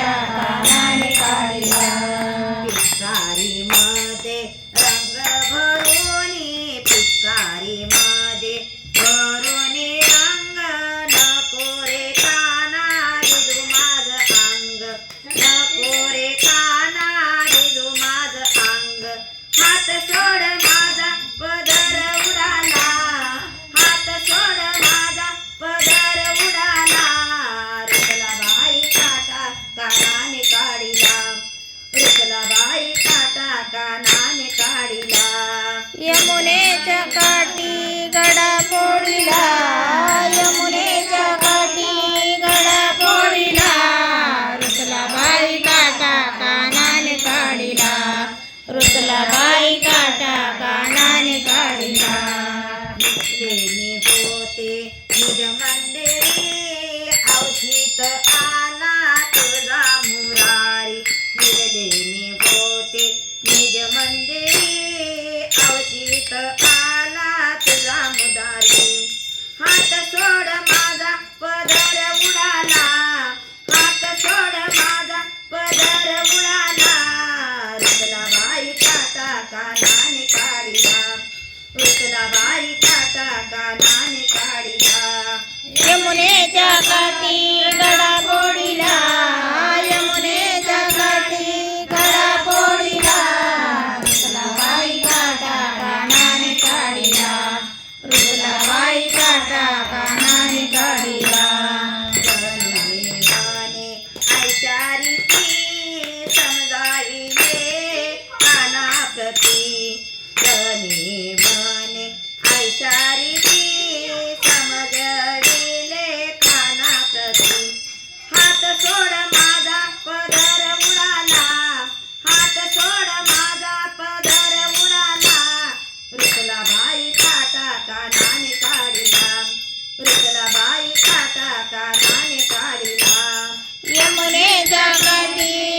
Yeah. येत आला तुझा मुरारी. मिळले मी होते निज मंदिरी. अवचित आला तुझा मुदारी. हात सोड माझा पदर उडाला. हात सोड माझा पदर उडाला. रुतला बाई काटा कानाने काढिला. रुतला बाई काता कानाने काढिला. यमुनेच्या काठी. somebody